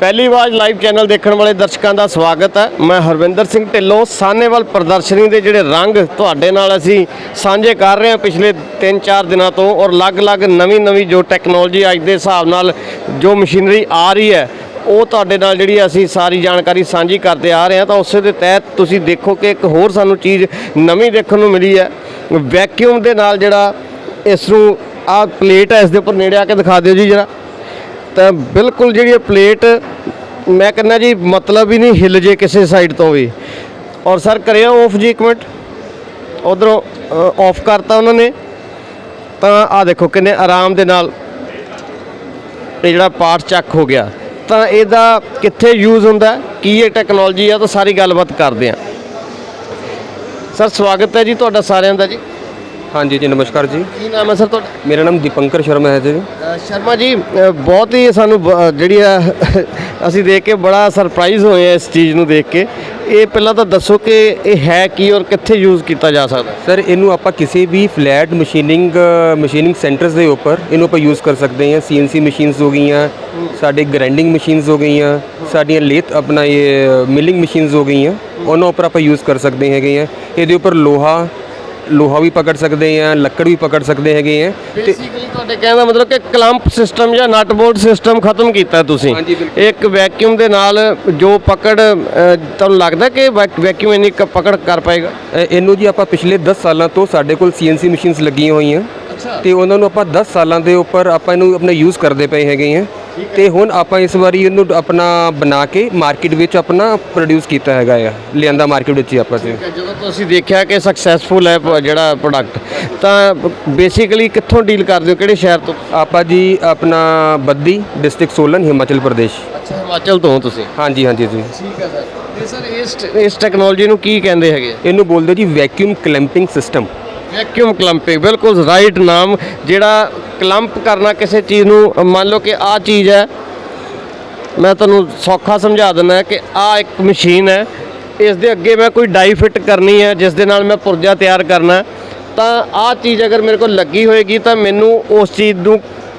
ਪਹਿਲੀ ਵਾਰ live channel ਦੇਖਣ ਵਾਲੇ ਦਰਸ਼ਕਾਂ ਦਾ ਸਵਾਗਤ ਹੈ। ਮੈਂ ਹਰਵਿੰਦਰ ਸਿੰਘ ਢਿੱਲੋਂ, ਸਾਨੇਵਾਲ ਪ੍ਰਦਰਸ਼ਨੀ ਦੇ ਜਿਹੜੇ ਰੰਗ ਤੁਹਾਡੇ ਨਾਲ ਅਸੀਂ ਸਾਂਝੇ ਕਰ ਰਹੇ ਹਾਂ ਪਿਛਲੇ 3-4 ਦਿਨਾਂ ਤੋਂ ਔਰ ਅਲੱਗ-ਅਲੱਗ ਨਵੀਂ-ਨਵੀਂ ਜੋ ਟੈਕਨੋਲੋਜੀ ਅੱਜ ਦੇ ਹਿਸਾਬ ਨਾਲ ਜੋ ਮਸ਼ੀਨਰੀ ਆ ਰਹੀ ਹੈ, ਉਹ ਤੁਹਾਡੇ ਨਾਲ ਜਿਹੜੀ ਅਸੀਂ ਸਾਰੀ ਜਾਣਕਾਰੀ ਸਾਂਝੀ ਕਰਦੇ ਆ ਰਹੇ ਹਾਂ। ਤਾਂ ਉਸੇ ਦੇ ਤਹਿਤ ਤੁਸੀਂ ਦੇਖੋ ਕਿ ਇੱਕ ਹੋਰ ਸਾਨੂੰ ਚੀਜ਼ ਨਵੀਂ ਦੇਖਣ ਨੂੰ ਮਿਲੀ ਹੈ। ਵੈਕਿਊਮ ਦੇ ਨਾਲ ਜਿਹੜਾ ਇਸ ਨੂੰ ਆ ਪਲੇਟ ਹੈ, ਇਸ ਦੇ ਉੱਪਰ ਨੇੜੇ ਆ ਕੇ ਦਿਖਾ ਦਿਓ ਜੀ ਜਰਾ। ਤਾਂ ਬਿਲਕੁਲ ਜਿਹੜੀ ਇਹ ਪਲੇਟ, ਮੈਂ ਕਹਿੰਦਾ ਜੀ, ਮਤਲਬ ਹੀ ਨਹੀਂ ਹਿੱਲ ਜੇ ਕਿਸੇ ਸਾਈਡ ਤੋਂ ਵੀ। ਔਰ ਸਰ, ਕਰਿਆ ਆਫ ਜੀ ਇੱਕ ਮਿੰਟ। ਉਧਰੋਂ ਆਫ ਕਰਤਾ ਉਹਨਾਂ ਨੇ। ਤਾਂ ਆ ਦੇਖੋ ਕਿੰਨੇ ਆਰਾਮ ਦੇ ਨਾਲ ਇਹ ਜਿਹੜਾ ਪਾਰਟ ਚੱਕ ਹੋ ਗਿਆ। ਤਾਂ ਇਹਦਾ ਕਿੱਥੇ ਯੂਜ਼ ਹੁੰਦਾ, ਕੀ ਇਹ ਟੈਕਨੋਲੋਜੀ ਆ, ਤਾਂ ਸਾਰੀ ਗੱਲਬਾਤ ਕਰਦੇ ਹਾਂ ਸਰ, ਸਵਾਗਤ ਹੈ ਜੀ ਤੁਹਾਡਾ ਸਾਰਿਆਂ ਦਾ ਜੀ। ਹਾਂਜੀ ਜੀ ਨਮਸਕਾਰ ਜੀ। ਕੀ ਨਾਮ ਹੈ ਸਰ ਤੁਹਾਡਾ? ਮੇਰਾ ਨਾਮ ਦੀਪੰਕਰ ਸ਼ਰਮਾ ਹੈ ਜੀ। ਅ, ਸ਼ਰਮਾ ਜੀ ਅ, ਬਹੁਤ ਹੀ ਸਾਨੂੰ ਬ- ਜਿਹੜੀ ਆ ਅਸੀਂ ਦੇਖ ਕੇ ਬੜਾ ਸਰਪ੍ਰਾਈਜ਼ ਹੋਏ ਆ ਇਸ ਚੀਜ਼ ਨੂੰ ਦੇਖ ਕੇ। ਇਹ ਪਹਿਲਾਂ ਤਾਂ ਦੱਸੋ ਕਿ ਇਹ ਹੈ ਕੀ ਔਰ ਕਿੱਥੇ ਯੂਜ਼ ਕੀਤਾ ਜਾ ਸਕਦਾ? ਸਰ ਇਹਨੂੰ ਆਪਾਂ ਕਿਸੇ ਵੀ ਫਲੈਟ ਮਸ਼ੀਨਿੰਗ ਮਸ਼ੀਨਿੰਗ ਸੈਂਟਰਸ ਦੇ ਉੱਪਰ ਇਹਨੂੰ ਆਪਾਂ ਯੂਜ਼ ਕਰ ਸਕਦੇ ਹਾਂ। ਸੀਐਨਸੀ ਮਸ਼ੀਨਸ ਹੋ ਗਈਆਂ ਸਾਡੇ ਗ੍ਰਾਈਂਡਿੰਗ ਮਸ਼ੀਨਸ ਹੋ ਗਈਆਂ ਸਾਡੀਆਂ ਲੇਥ ਆਪਣਾ ਇਹ ਮਿਲਿੰਗ ਮਸ਼ੀਨਸ ਹੋ ਗਈਆਂ ਉਹਨਾਂ ਉੱਪਰ ਆਪਾਂ ਯੂਜ਼ ਕਰ ਸਕਦੇ ਹੈਗੇ ਆ ਇਹਦੇ ਉੱਪਰ ਲੋਹਾ ਲੋਹਾ ਵੀ ਪਕੜ ਸਕਦੇ ਆ ਲੱਕੜ ਵੀ ਪਕੜ ਸਕਦੇ ਹੈਗੇ ਆ ਤੇ ਬੇਸਿਕਲੀ ਤੁਹਾਡੇ ਕਹਿਣ ਦਾ ਮਤਲਬ ਕਿ ਕਲੰਪ ਸਿਸਟਮ ਜਾਂ ਨਟ ਬੋਲਟ ਸਿਸਟਮ ਖਤਮ ਕੀਤਾ ਤੁਸੀਂ। ਹਾਂਜੀ, ਬਿਲਕੁਲ। ਇੱਕ ਵੈਕਿਊਮ ਦੇ ਨਾਲ ਜੋ ਪਕੜ ਅ, ਤੁਹਾਨੂੰ ਲੱਗਦਾ ਕਿ ਵੈਕਿਊਮ ਇੰਨੀ ਕੁ ਪਕੜ ਕਰ ਪਾਏਗਾ? ਇਹ- ਇਹਨੂੰ ਜੀ ਆਪਾਂ ਪਿਛਲੇ 10 ਸਾਲਾਂ ਤੋਂ ਸਾਡੇ ਕੋਲ ਸੀਐਨਸੀ ਮਸ਼ੀਨਸ ਲੱਗੀਆਂ ਹੋਈਆਂ। ਤੇ ਉਹਨਾਂ ਨੂੰ ਆਪਾਂ 10 ਸਾਲਾਂ ਦੇ ਉੱਪਰ ਆਪਾਂ ਇਹਨੂੰ ਆਪਣਾ ਯੂਜ਼ ਕਰਦੇ ਪਏ ਹੈਗੇ ਆ ਤੇ ਹੁਣ ਆਪਾਂ ਇਸ ਵਾਰੀ ਇਹਨੂੰ ਆਪਣਾ ਬਣਾ ਕੇ ਮਾਰਕੀਟ ਵਿੱਚ ਆਪਣਾ ਪ੍ਰੋਡਿਊਸ ਕੀਤਾ ਹੈਗਾ ਆ ਲਿਆਂਦਾ ਮਾਰਕੀਟ ਵਿੱਚ ਹੀ ਆਪਾਂ ਤੇ। ਜਦੋਂ ਤੁਸੀਂ ਦੇਖਿਆ ਕਿ ਸਕਸੈਸਫੁਲ ਹੈ ਪ- ਜਿਹੜਾ ਪ੍ਰੋਡਕਟ ਤਾਂ ਬੇਸਿਕਲੀ ਕਿੱਥੋਂ ਡੀਲ ਕਰਦੇ ਹੋ? ਕਿਹੜੇ ਸ਼ਹਿਰ ਤੋਂ? ਆਪਾਂ ਜੀ ਆਪਣਾ ਬੱਦੀ ਡਿਸਟ੍ਰਿਕਟ ਸੋਲਨ ਹਿਮਾਚਲ ਪ੍ਰਦੇਸ਼। ਅੱਛਾ ਹਿਮਾਚਲ ਤੋਂ ਹੋ ਤੁਸੀਂ? ਹਾਂਜੀ ਹਾਂਜੀ ਜੀ। ਠੀਕ ਹੈ ਸਰ। ਤੇ ਸਰ ਇਸ ਇਸ ਟੈਕਨੋਲੋਜੀ ਨੂੰ ਕੀ ਕਹਿੰਦੇ ਹੈਗੇ? ਇਹਨੂੰ ਬੋਲਦੇ ਜੀ vacuum clamping system vacuum clamping ਬਿਲਕੁਲ ਰਾਈਟ ਨਾਮ, ਜਿਹੜਾ ਕਲੰਪ ਕਰਨਾ ਕਿਸੇ ਚੀਜ਼ ਨੂੰ, ਮੰਨ ਲਓ ਕਿ ਆਹ ਚੀਜ਼ ਹੈ, ਮੈਂ ਤੁਹਾਨੂੰ ਸੌਖਾ ਸਮਝਾ ਦਿੰਦਾ ਕਿ ਆਹ ਇੱਕ ਮਸ਼ੀਨ ਹੈ, ਇਸ ਦੇ ਅੱਗੇ ਮੈਂ ਕੋਈ ਡਾਈ ਫਿੱਟ ਕਰਨੀ ਹੈ, ਜਿਸ ਦੇ ਨਾਲ ਮੈਂ ਪੁਰਜਾ ਤਿਆਰ ਕਰਨਾ ਤਾਂ ਆਹ ਚੀਜ਼ ਅਗਰ ਮੇਰੇ ਕੋਲ ਲੱਗੀ ਹੋਏਗੀ, ਤਾਂ ਮੈਨੂੰ ਉਸ ਚੀਜ਼ ਨੂੰ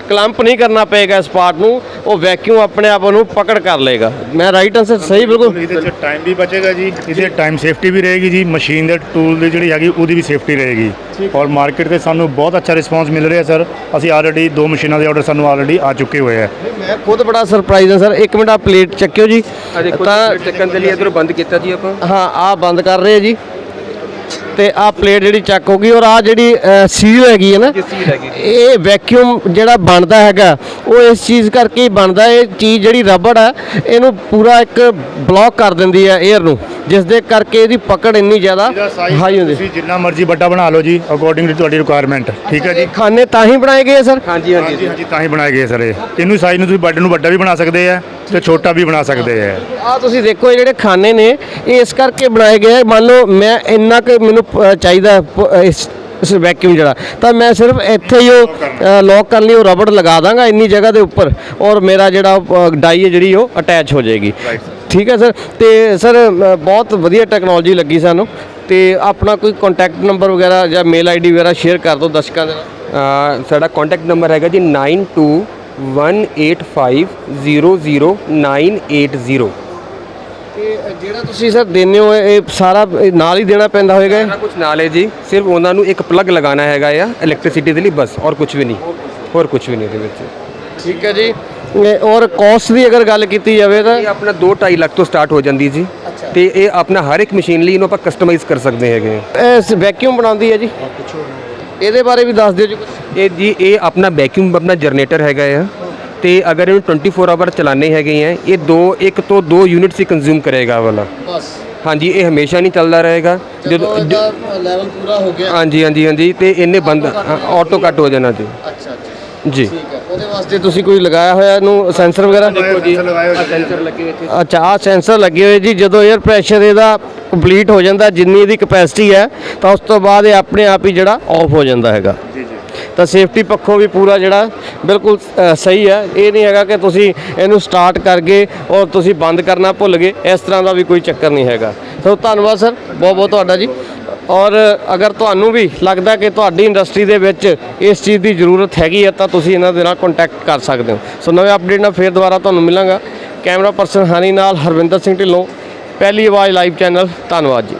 ਕਲੰਪ ਨਹੀਂ ਕਰਨਾ ਪਏਗਾ ਇਸ ਪਾਰਟ ਨੂੰ ਉਹ ਵੈਕਿਊਮ ਆਪਣੇ ਆਪ ਨੂੰ ਪਕੜ ਕਰ ਲਏਗਾ। ਮੈਂ ਰਾਈਟ ਆਨਸਰ ਸਹੀ ਬਿਲਕੁਲ ਇਹਦੇ ਚ ਟਾਈਮ ਵੀ ਬਚੇਗਾ ਜੀ ਇਹਦੇ ਟਾਈਮ ਸੇਫਟੀ ਵੀ ਰਹੇਗੀ ਜੀ ਮਸ਼ੀਨ ਦੇ ਟੂਲ ਦੀ ਜਿਹੜੀ ਹੈਗੀ ਉਹਦੀ ਵੀ ਸੇਫਟੀ ਰਹੇਗੀ। ਔਰ ਮਾਰਕੀਟ ਤੇ ਸਾਨੂੰ ਬਹੁਤ ਅੱਛਾ ਰਿਸਪਾਂਸ ਮਿਲ ਰਿਹਾ ਸਰ ਅਸੀਂ ਆਲਰੇਡੀ ਦੋ ਮਸ਼ੀਨਾਂ ਦੇ ਆਰਡਰ ਸਾਨੂੰ ਆਲਰੇਡੀ ਆ ਚੁੱਕੇ ਹੋਏ ਆ। ਮੈਂ ਖੁਦ ਬੜਾ ਸਰਪ੍ਰਾਈਜ਼ ਹਾਂ ਸਰ ਇੱਕ ਮਿੰਟ ਆ ਪਲੇਟ ਚੱਕਿਓ ਜੀ। ਤਾਂ ਚੱਕਣ ਦੇ ਲਈ ਇਧਰੋਂ ਬੰਦ ਕੀਤਾ ਜੀ ਆਪਾਂ। ਹਾਂ ਆ ਬੰਦ ਕਰ ਰਹੇ ਆ ਜੀ। ਤੇ ਆ ਪਲੇਟ ਜਿਹੜੀ ਚੱਕ ਹੋ ਗਈ ਔਰ ਆ ਜਿਹੜੀ ਸੀਲ ਹੈਗੀ ਹੈ ਨਾ। ਇਹ ਵੈਕਿਊਮ ਜਿਹੜਾ ਬਣਦਾ ਹੈਗਾ ਉਹ ਇਸ ਚੀਜ਼ ਕਰਕੇ ਹੀ ਬਣਦਾ ਇਹ ਚੀਜ਼ ਜਿਹੜੀ ਰਬੜ ਹੈ ਇਹਨੂੰ ਪੂਰਾ ਇੱਕ ਬਲੌਕ ਕਰ ਦਿੰਦੀ ਹੈ 에ਅਰ ਨੂੰ ਜਿਸ ਦੇ ਕਰਕੇ ਇਹਦੀ ਪਕੜ ਇੰਨੀ ਜ਼ਿਆਦਾ ਹਾਈ ਹੁੰਦੀ। ਤੁਸੀਂ ਜਿੰਨਾ ਮਰਜ਼ੀ ਵੱਡਾ ਬਣਾ ਲਓ ਜੀ ਅਕੋਰਡਿੰਗ ਟੂ ਤੁਹਾਡੀ ਰਿਕੁਆਇਰਮੈਂਟ ਠੀਕ ਹੈ ਜੀ ਖਾਨੇ ਤਾਂ ਹੀ ਬਣਾਏ ਗਏ ਆ ਸਰ? ਹਾਂਜੀ ਹਾਂਜੀ। ਹਾਂਜੀ ਤਾਂ ਹੀ ਬਣਾਏ ਗਏ ਸਰ ਇਹ। ਇਹਨੂੰ ਸਾਈਜ਼ ਨੂੰ ਤੁਸੀਂ ਵੱਡੇ ਨੂੰ ਵੱਡਾ ਵੀ ਬਣਾ ਸਕਦੇ ਆ ਤੇ ਛੋਟਾ ਵੀ ਬਣਾ ਸਕਦੇ ਆ। ਆ ਤੁਸੀਂ ਦੇਖੋ ਇਹ ਜਿਹੜੇ ਖਾਨੇ ਨੇ ਇਹ ਇਸ ਕਰਕੇ ਬਣਾਏ ਗਏ ਮੰਨ ਲਓ ਮੈਂ ਇੰਨਾ ਕਿ ਮੈਨੂੰ ਚਾਹੀਦਾ ਇਸ ਇਸ ਵੈਕਿਊਮ ਜਿਹੜਾ ਤਾਂ ਮੈਂ ਸਿਰਫ ਇੱਥੇ ਹੀ ਉਹ ਲੌਕ ਕਰਨ। ਲਈ ਉਹ ਰਬੜ ਲਗਾ ਦਾਂਗਾ ਇੰਨੀ ਜਗ੍ਹਾ ਦੇ ਉੱਪਰ ਔਰ ਮੇਰਾ ਜਿਹੜਾ ਡਾਈ ਹੈ ਜਿਹੜੀ ਉਹ ਅਟੈਚ ਹੋ ਜਾਏਗੀ। ਠੀਕ ਹੈ ਸਰ ਤੇ ਸਰ ਬਹੁਤ ਵਧੀਆ ਟੈਕਨੋਲੋਜੀ ਲੱਗੀ ਸਾਨੂੰ। ਤੇ ਆਪਣਾ ਕੋਈ ਕੰਟੈਕਟ ਨੰਬਰ ਵਗੈਰਾ ਜਾਂ ਮੇਲ ਆਈਡੀ ਵਗੈਰਾ ਸ਼ੇਅਰ ਕਰ ਦਿਓ ਦਰਸ਼ਕਾਂ ਦੇ ਨਾਲ। ਸਾਡਾ ਕੰਟੈਕਟ ਨੰਬਰ ਹੈਗਾ ਜੀ 9218500980 ਤੇ ਜਿਹੜਾ ਤੁਸੀਂ ਸਰ ਦਿੰਦੇ ਹੋ ਇਹ ਸਾਰਾ ਨਾਲ ਹੀ ਦੇਣਾ ਪੈਂਦਾ ਹੋਏਗਾ? ਸਾਰਾ ਕੁਝ ਨਾਲ ਹੈ ਜੀ। ਸਿਰਫ ਉਹਨਾਂ ਨੂੰ ਇੱਕ ਪਲੱਗ ਲਗਾਉਣਾ ਹੈਗਾ ਆ ਇਲੈਕਟ੍ਰਿਸਿਟੀ ਦੇ ਲਈ ਬਸ ਔਰ ਕੁਝ ਵੀ ਨਹੀਂ। ਹੋਰ ਕੁਝ ਵੀ ਨਹੀਂ ਇਹਦੇ ਵਿੱਚ। ਠੀਕ ਹੈ ਜੀ। ਇਹ ਔਰ ਕਾਸਟ ਦੀ ਅਗਰ ਗੱਲ ਕੀਤੀ ਜਾਵੇ ਤਾਂ ਇਹ ਆਪਣਾ 2.5 ਲੱਖ ਤੋਂ ਸਟਾਰਟ ਹੋ ਜਾਂਦੀ ਜੀ। ਤੇ ਇਹ ਆਪਣਾ ਹਰ ਇੱਕ ਮਸ਼ੀਨ ਲਈ ਇਹਨੂੰ ਆਪਾਂ ਕਸਟਮਾਈਜ਼ ਕਰ ਸਕਦੇ ਹੈਗੇ। ਇਹ ਵੈਕਿਊਮ ਬਣਾਉਂਦੀ ਹੈ ਜੀ। ਇਹਦੇ ਬਾਰੇ ਵੀ ਦੱਸ ਦਿਓ ਜੀ ਕੁਝ ਇਹ ਜੀ ਇਹ ਆਪਣਾ ਵੈਕਿਊਮ ਆਪਣਾ ਜਨਰੇਟਰ ਹੈਗਾ ਆ। ਤੇ ਅਗਰ ਇਹਨੂੰ 24 ਆਵਰ ਚਲਾਣੇ ਹੈਗੇ ਆ ਇਹ ਦੋ ਇੱਕ ਤੋਂ ਦੋ ਯੂਨਿਟਸ ਹੀ ਕੰਜ਼ਿਊਮ ਕਰੇਗਾ ਵਾਲਾ। ਬਸ। ਹਾਂਜੀ ਇਹ ਹਮੇਸ਼ਾ ਨਹੀਂ ਚੱਲਦਾ ਰਹੇਗਾ। ਜਦੋਂ ਲੈਵਲ ਪੂਰਾ ਹੋ ਗਿਆ। ਹਾਂਜੀ ਹਾਂਜੀ ਹਾਂਜੀ। ਤੇ ਇਹਨੇ ਬੰਦ ਆਟੋ ਕੱਟ ਹੋ ਜਾਣਾ ਜੀ। ਅੱਛਾ ਅੱਛਾ। ਜੀ। ਠੀਕ ਉਹਦੇ ਵਾਸਤੇ ਤੁਸੀਂ ਕੋਈ ਲਗਾਇਆ ਹੋਇਆ ਇਹਨੂੰ ਸੈਂਸਰ ਵਗੈਰਾ? ਸੈਂਸਰ ਲੱਗੇ ਹੋਏ ਇੱਥੇ। ਅੱਛਾ ਆ ਸੈਂਸਰ ਲੱਗੇ ਹੋਏ ਜੀ। ਜਦੋਂ 에ਅਰ ਪ੍ਰੈਸ਼ਰ ਇਹਦਾ ਕੰਪਲੀਟ ਹੋ ਜਾਂਦਾ ਜਿੰਨੀ ਇਹਦੀ ਕਪੈਸਿਟੀ ਹੈ ਤਾਂ ਉਸ ਤੋਂ ਬਾਅਦ ਇਹ ਆਪਣੇ ਆਪ ਹੀ ਜਿਹੜਾ ਆਫ ਹੋ ਜਾਂਦਾ ਹੈਗਾ। ਜੀ ਜੀ। ਤਾਂ ਸੇਫਟੀ ਪੱਖੋਂ ਵੀ ਪੂਰਾ ਜਿਹੜਾ ਬਿਲਕੁਲ ਸਹੀ ਹੈ। ਇਹ ਨਹੀਂ ਹੈਗਾ ਕਿ ਤੁਸੀਂ ਇਹਨੂੰ ਸਟਾਰਟ ਕਰ ਗਏ ਔਰ ਤੁਸੀਂ ਬੰਦ ਕਰਨਾ ਭੁੱਲ ਗਏ। ਇਸ ਤਰ੍ਹਾਂ ਦਾ ਵੀ ਕੋਈ ਚੱਕਰ ਨਹੀਂ ਹੈਗਾ। ਸੋ ਧੰਨਵਾਦ ਸਰ ਬਹੁਤ ਬਹੁਤ ਤੁਹਾਡਾ ਜੀ। ਔਰ ਅਗਰ ਤੁਹਾਨੂੰ ਵੀ ਲੱਗਦਾ ਕਿ ਤੁਹਾਡੀ ਇੰਡਸਟਰੀ ਦੇ ਵਿੱਚ ਇਸ ਚੀਜ਼ ਦੀ ਜ਼ਰੂਰਤ ਹੈਗੀ ਹੈ, ਤਾਂ ਤੁਸੀਂ ਇਹਨਾਂ ਦੇ ਨਾਲ ਕੰਟੈਕਟ ਕਰ ਸਕਦੇ ਹੋ। ਸੋ ਨਵੇਂ ਅਪਡੇਟ ਨਾਲ ਫੇਰ ਦੁਬਾਰਾ ਤੁਹਾਨੂੰ ਮਿਲਾਂਗਾ। ਕੈਮਰਾ ਪਰਸਨ ਹਨੀ ਨਾਲ ਹਰਵਿੰਦਰ ਸਿੰਘ ਢਿੱਲੋਂ। ਪਹਿਲੀ ਆਵਾਜ਼ ਲਾਈਵ ਚੈਨਲ ਧੰਨਵਾਦ ਜੀ।